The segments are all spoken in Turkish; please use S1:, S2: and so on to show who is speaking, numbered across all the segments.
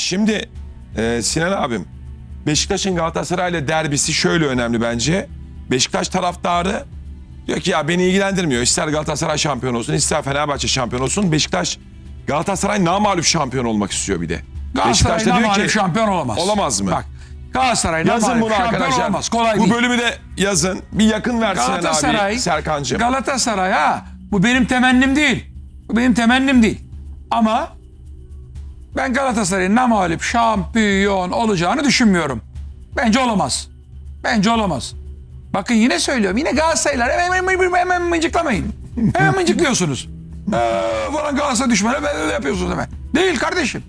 S1: Şimdi e, Sinan abim Beşiktaş'ın Galatasaray'la derbisi şöyle önemli bence. Beşiktaş taraftarı diyor ki ya beni ilgilendirmiyor. İster Galatasaray şampiyon olsun ister Fenerbahçe şampiyon olsun. Beşiktaş Galatasaray namağlup şampiyon olmak istiyor bir de.
S2: Galatasaray
S1: Beşiktaş da diyor ki
S2: şampiyon olamaz.
S1: Olamaz mı?
S2: Bak Galatasaray
S1: yazın bunu
S2: şampiyon
S1: arkadaşlar.
S2: olamaz. Kolay
S1: Bu
S2: değil.
S1: bölümü de yazın. Bir yakın ver Sinan
S2: Galatasaray,
S1: abi Serkan'cığım.
S2: Galatasaray ha bu benim temennim değil. Bu benim temennim değil. Ama ben Galatasaray'ın namalip şampiyon olacağını düşünmüyorum. Bence olamaz. Bence olamaz. Bakın yine söylüyorum. Yine Galatasaraylar hemen, hemen, hemen mıncıklamayın. Hemen mıncıklıyorsunuz. Ee, falan Galatasaray düşmanı böyle yapıyorsunuz hemen. Değil kardeşim.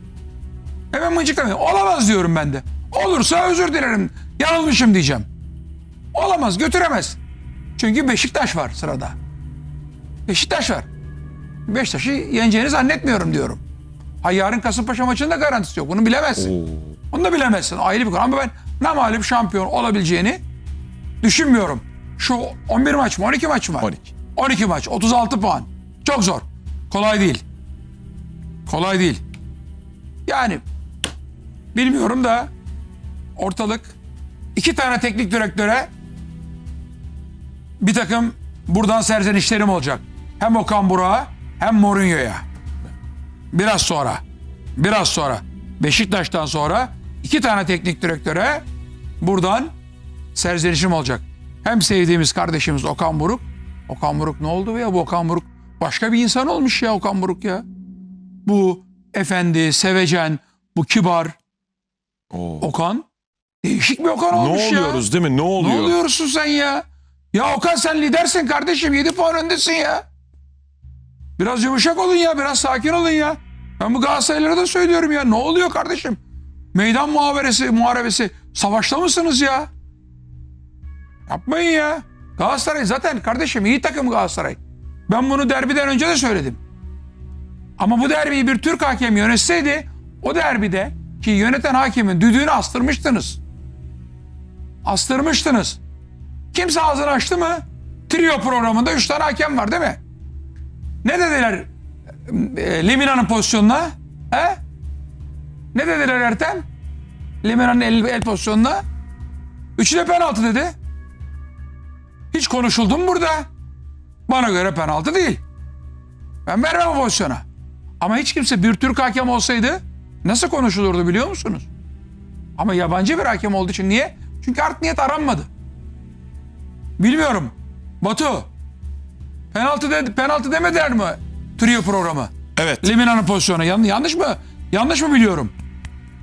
S2: Hemen mıncıklamayın. Olamaz diyorum ben de. Olursa özür dilerim. Yanılmışım diyeceğim. Olamaz götüremez. Çünkü Beşiktaş var sırada. Beşiktaş var. Beşiktaş'ı yeneceğini zannetmiyorum diyorum. Ha yarın Kasımpaşa maçının da garantisi yok. Bunu bilemezsin. Bunu da bilemezsin. Ayrı bir konu. Ama ben namalip şampiyon olabileceğini düşünmüyorum. Şu 11 maç mı 12 maç mı var?
S1: 12.
S2: 12 maç 36 puan. Çok zor. Kolay değil. Kolay değil. Yani bilmiyorum da ortalık iki tane teknik direktöre bir takım buradan serzenişlerim olacak. Hem Okan Burak'a hem Mourinho'ya. Biraz sonra. Biraz sonra. Beşiktaş'tan sonra iki tane teknik direktöre buradan serzenişim olacak. Hem sevdiğimiz kardeşimiz Okan Buruk. Okan Buruk ne oldu ya bu Okan Buruk? Başka bir insan olmuş ya Okan Buruk ya. Bu efendi, sevecen, bu kibar
S1: Oo.
S2: Okan. Değişik bir Okan
S1: Ne
S2: olmuş ya.
S1: oluyoruz değil mi? Ne
S2: Ne
S1: oluyor?
S2: oluyorsun sen ya? Ya Okan sen lidersin kardeşim. 7 puan öndesin ya. Biraz yumuşak olun ya. Biraz sakin olun ya. Ben bu Galatasaraylılara da söylüyorum ya. Ne oluyor kardeşim? Meydan muhaberesi, muharebesi. Savaşta mısınız ya? Yapmayın ya. Galatasaray zaten kardeşim iyi takım Galatasaray. Ben bunu derbiden önce de söyledim. Ama bu derbiyi bir Türk hakemi yönetseydi o derbide ki yöneten hakemin düdüğünü astırmıştınız astırmıştınız. Kimse ağzını açtı mı? Trio programında 3 tane hakem var değil mi? Dediler e, pozisyonuna? He? Ne dediler Ertem? Lemina'nın el, el pozisyonuna? Üçü de penaltı dedi. Hiç konuşuldu mu burada? Bana göre penaltı değil. Ben vermem o pozisyona. Ama hiç kimse bir Türk hakem olsaydı nasıl konuşulurdu biliyor musunuz? Ama yabancı bir hakem olduğu için niye? Çünkü art niyet aranmadı. Bilmiyorum. Batu. Penaltı, de, penaltı demediler mi? Trio programı.
S1: Evet.
S2: Lemina'nın pozisyonu. Yan, yanlış mı? Yanlış mı biliyorum?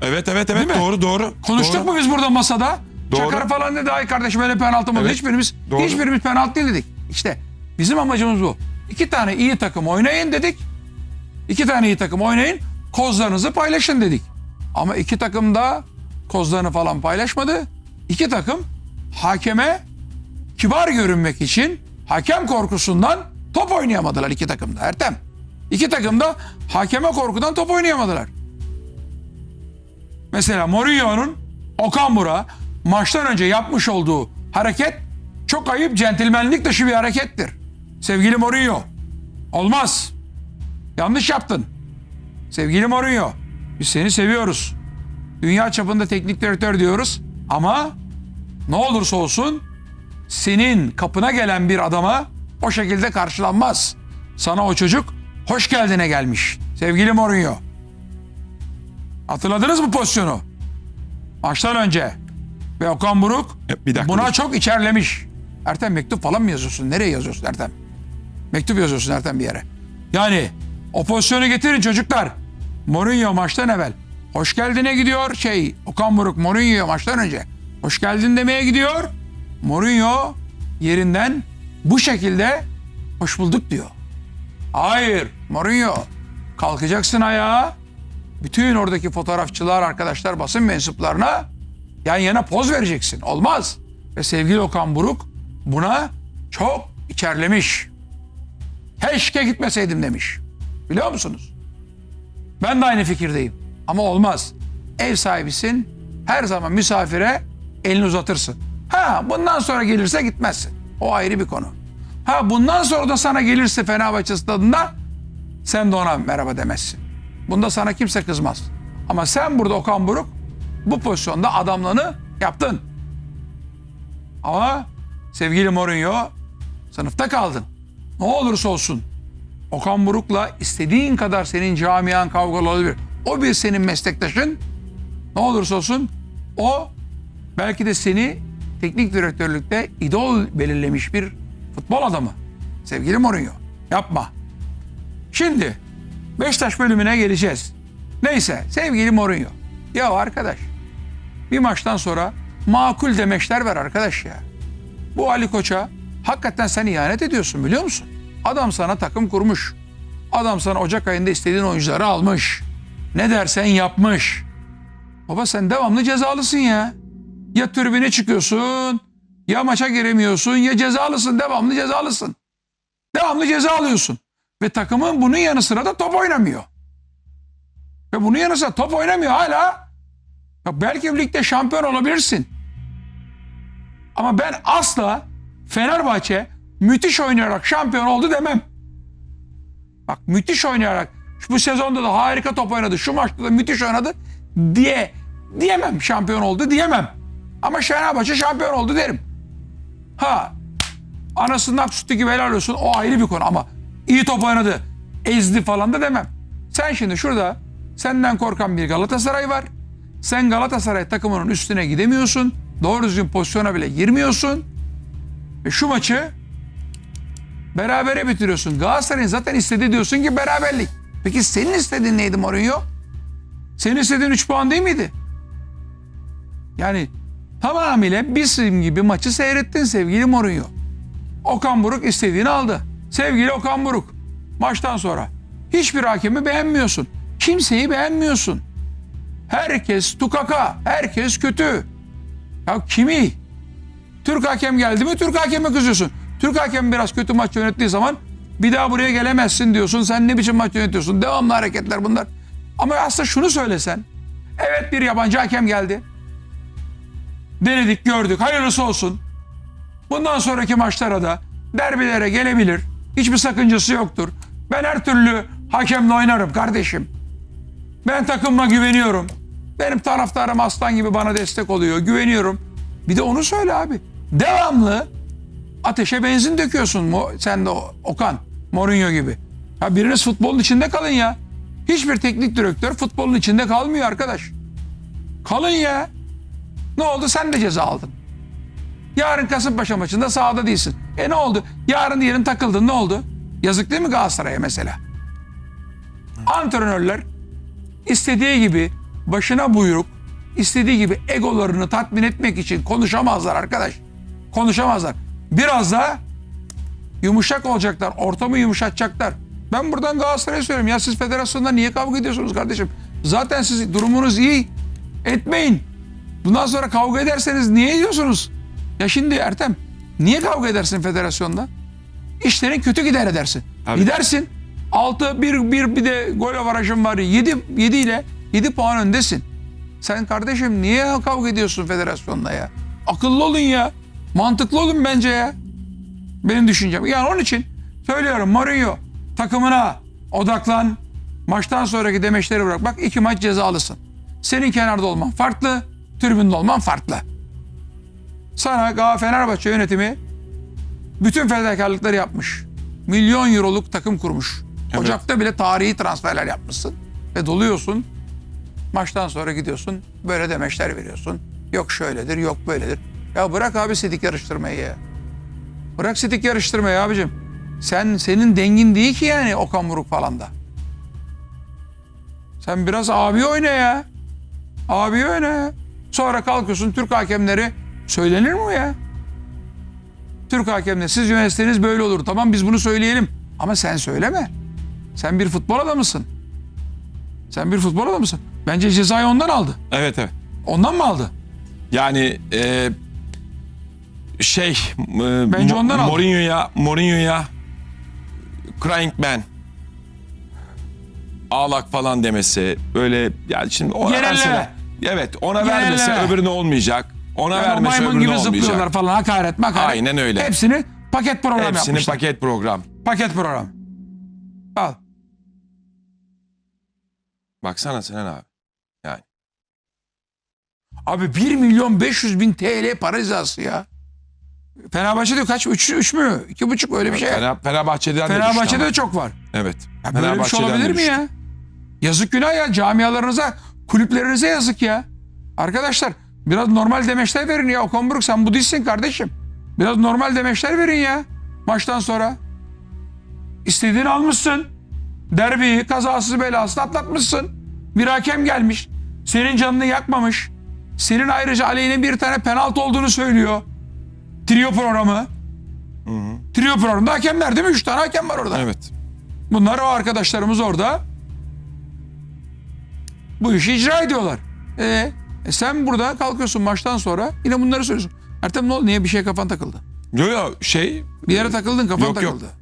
S1: Evet evet evet
S2: Değil mi?
S1: doğru doğru.
S2: Konuştuk
S1: doğru.
S2: mu biz burada masada?
S1: Doğru.
S2: Çakar falan dedi ay kardeşim öyle penaltı mı? oldu?"
S1: Evet.
S2: Hiçbirimiz,
S1: Doğru.
S2: hiçbirimiz penaltı değil dedik. İşte bizim amacımız bu. İki tane iyi takım oynayın dedik. İki tane iyi takım oynayın. Kozlarınızı paylaşın dedik. Ama iki takım da kozlarını falan paylaşmadı. İki takım hakeme kibar görünmek için hakem korkusundan top oynayamadılar iki takımda Ertem. İki takım da hakeme korkudan top oynayamadılar. Mesela Mourinho'nun Okan Buruk'a maçtan önce yapmış olduğu hareket çok ayıp centilmenlik dışı bir harekettir. Sevgili Mourinho. Olmaz. Yanlış yaptın. Sevgili Mourinho. Biz seni seviyoruz. Dünya çapında teknik direktör diyoruz. Ama ne olursa olsun senin kapına gelen bir adama o şekilde karşılanmaz. Sana o çocuk hoş geldine gelmiş. Sevgili Mourinho. Hatırladınız mı pozisyonu? Maçtan önce. Ve Okan Buruk
S1: E, bir dakika
S2: buna çok içerlemiş. Ertem mektup falan mı yazıyorsun? Nereye yazıyorsun Ertem? Mektup yazıyorsun Ertem bir yere. Yani o pozisyonu getirin çocuklar. Mourinho maçtan evvel. Hoş geldine gidiyor şey Okan Buruk Mourinho maçtan önce. Hoş geldin demeye gidiyor. Mourinho yerinden bu şekilde hoş bulduk diyor. Hayır Mourinho kalkacaksın ayağa. Bütün oradaki fotoğrafçılar, arkadaşlar, basın mensuplarına yan yana poz vereceksin. Olmaz. Ve sevgili Okan Buruk buna çok içerlemiş. Keşke gitmeseydim demiş. Biliyor musunuz? Ben de aynı fikirdeyim. Ama olmaz. Ev sahibisin. Her zaman misafire elini uzatırsın. Ha bundan sonra gelirse gitmezsin. O ayrı bir konu. Ha bundan sonra da sana gelirse Fenerbahçe stadında sen de ona merhaba demezsin. Bunda sana kimse kızmaz. Ama sen burada Okan Buruk bu pozisyonda adamlığını yaptın. Ama sevgili Mourinho sınıfta kaldın. Ne olursa olsun Okan Buruk'la istediğin kadar senin camian kavgalı olabilir. O bir senin meslektaşın. Ne olursa olsun o belki de seni teknik direktörlükte idol belirlemiş bir futbol adamı. Sevgili Mourinho yapma. Şimdi Beşiktaş bölümüne geleceğiz. Neyse sevgili Mourinho. Ya arkadaş bir maçtan sonra makul demeçler ver arkadaş ya. Bu Ali Koç'a hakikaten sen ihanet ediyorsun biliyor musun? Adam sana takım kurmuş. Adam sana Ocak ayında istediğin oyuncuları almış. Ne dersen yapmış. Baba sen devamlı cezalısın ya. Ya tribüne çıkıyorsun, ya maça giremiyorsun, ya cezalısın, devamlı cezalısın. Devamlı ceza alıyorsun. Ve takımın bunun yanı sıra da top oynamıyor. Ve bunun yanı sıra top oynamıyor hala. Ya belki ligde şampiyon olabilirsin. Ama ben asla Fenerbahçe müthiş oynayarak şampiyon oldu demem. Bak müthiş oynayarak bu sezonda da harika top oynadı. Şu maçta da müthiş oynadı diye diyemem şampiyon oldu diyemem. Ama Fenerbahçe şampiyon oldu derim. Ha anasından sütü gibi helal olsun o ayrı bir konu ama iyi top oynadı ezdi falan da demem. Sen şimdi şurada senden korkan bir Galatasaray var. Sen Galatasaray takımının üstüne gidemiyorsun. Doğru düzgün pozisyona bile girmiyorsun. Ve şu maçı berabere bitiriyorsun. Galatasaray'ın zaten istediği diyorsun ki beraberlik. Peki senin istediğin neydi Mourinho? Senin istediğin 3 puan değil miydi? Yani tamamıyla bizim gibi maçı seyrettin sevgili Mourinho. Okan Buruk istediğini aldı. Sevgili Okan Buruk maçtan sonra hiçbir hakemi beğenmiyorsun. Kimseyi beğenmiyorsun. Herkes tukaka, herkes kötü. Ya kimi? Türk hakem geldi mi Türk hakeme kızıyorsun. Türk hakem biraz kötü maç yönettiği zaman bir daha buraya gelemezsin diyorsun. Sen ne biçim maç yönetiyorsun? Devamlı hareketler bunlar. Ama aslında şunu söylesen. Evet bir yabancı hakem geldi. Denedik gördük hayırlısı olsun. Bundan sonraki maçlara da derbilere gelebilir. Hiçbir sakıncası yoktur. Ben her türlü hakemle oynarım kardeşim. Ben takımıma güveniyorum. Benim taraftarım aslan gibi bana destek oluyor. Güveniyorum. Bir de onu söyle abi. Devamlı ateşe benzin döküyorsun sen de Okan, Mourinho gibi. Ha biriniz futbolun içinde kalın ya. Hiçbir teknik direktör futbolun içinde kalmıyor arkadaş. Kalın ya. Ne oldu sen de ceza aldın. Yarın Kasımpaşa maçında sahada değilsin. E ne oldu? Yarın diyelim takıldın ne oldu? Yazık değil mi Galatasaray'a mesela? Antrenörler istediği gibi başına buyruk, istediği gibi egolarını tatmin etmek için konuşamazlar arkadaş. Konuşamazlar. Biraz da yumuşak olacaklar, ortamı yumuşatacaklar. Ben buradan Galatasaray'a söylüyorum. Ya siz federasyonda niye kavga ediyorsunuz kardeşim? Zaten siz durumunuz iyi. Etmeyin. Bundan sonra kavga ederseniz niye ediyorsunuz? Ya şimdi Ertem niye kavga edersin federasyonda? İşlerin kötü gider edersin.
S1: Tabii.
S2: Gidersin. 6 1 1 bir de gol avarajın var. 7 7 ile 7 puan öndesin. Sen kardeşim niye kavga ediyorsun federasyonla ya? Akıllı olun ya. Mantıklı olun bence ya. Benim düşüncem. Yani onun için söylüyorum Mourinho takımına odaklan. Maçtan sonraki demeçleri bırak. Bak iki maç cezalısın. Senin kenarda olman farklı. Tribünde olman farklı. Sana Galatasaray Fenerbahçe yönetimi bütün fedakarlıkları yapmış. Milyon euroluk takım kurmuş.
S1: Evet.
S2: Ocakta bile tarihi transferler yapmışsın. Ve doluyorsun. Maçtan sonra gidiyorsun. Böyle demeçler veriyorsun. Yok şöyledir, yok böyledir. Ya bırak abi sidik yarıştırmayı ya. Bırak sidik yarıştırmayı abicim. Sen senin dengin değil ki yani Okan Buruk falan da. Sen biraz abi oyna ya. Abi oyna ya. Sonra kalkıyorsun Türk hakemleri söylenir mi ya? Türk hakemleri siz yönetseniz böyle olur. Tamam biz bunu söyleyelim. Ama sen söyleme. Sen bir futbol adamısın. Sen bir futbol adamısın. Bence cezayı ondan aldı.
S1: Evet evet.
S2: Ondan mı aldı?
S1: Yani e, şey e,
S2: Bence
S1: Mo-
S2: ondan aldı.
S1: Mourinho'ya Mourinho'ya crying man ağlak falan demesi böyle yani şimdi ona
S2: Genelleme.
S1: Evet ona
S2: Genelleme.
S1: vermese öbürüne olmayacak. Ona
S2: Yani
S1: vermese
S2: maymun
S1: öbürüne
S2: gibi zıplıyorlar
S1: olmayacak.
S2: falan hakaret makaret.
S1: Aynen öyle.
S2: Hepsini paket program
S1: Hepsini
S2: yapmışlar.
S1: paket program.
S2: paket program. Al.
S1: Baksana Sinan abi.
S2: Abi 1 milyon 500 bin TL para cezası ya. Fenerbahçe'de kaç? 3, 3 mü? 2,5 öyle bir şey.
S1: Fener, Fenerbahçe'den de
S2: Fenerbahçe'de
S1: ama.
S2: de çok var.
S1: Evet.
S2: Ya böyle bir şey olabilir
S1: de
S2: mi ya? Yazık günah ya camialarınıza, kulüplerinize yazık ya. Arkadaşlar biraz normal demeçler verin ya. Okan Buruk sen bu değilsin kardeşim. Biraz normal demeçler verin ya. Maçtan sonra. İstediğini almışsın. Derbiyi kazasız belasız atlatmışsın. Bir hakem gelmiş. Senin canını yakmamış. Senin ayrıca aleyhine bir tane penaltı olduğunu söylüyor. Trio programı. Trio programında hakemler değil mi? Üç tane hakem var orada.
S1: Evet.
S2: Bunlar o arkadaşlarımız orada. Bu işi icra ediyorlar. E, e sen burada kalkıyorsun maçtan sonra yine bunları söylüyorsun. Ertem ne oldu? Niye bir şey kafan takıldı?
S1: Yo yo şey
S2: Bir yere takıldın kafan
S1: yok
S2: takıldı.
S1: yok.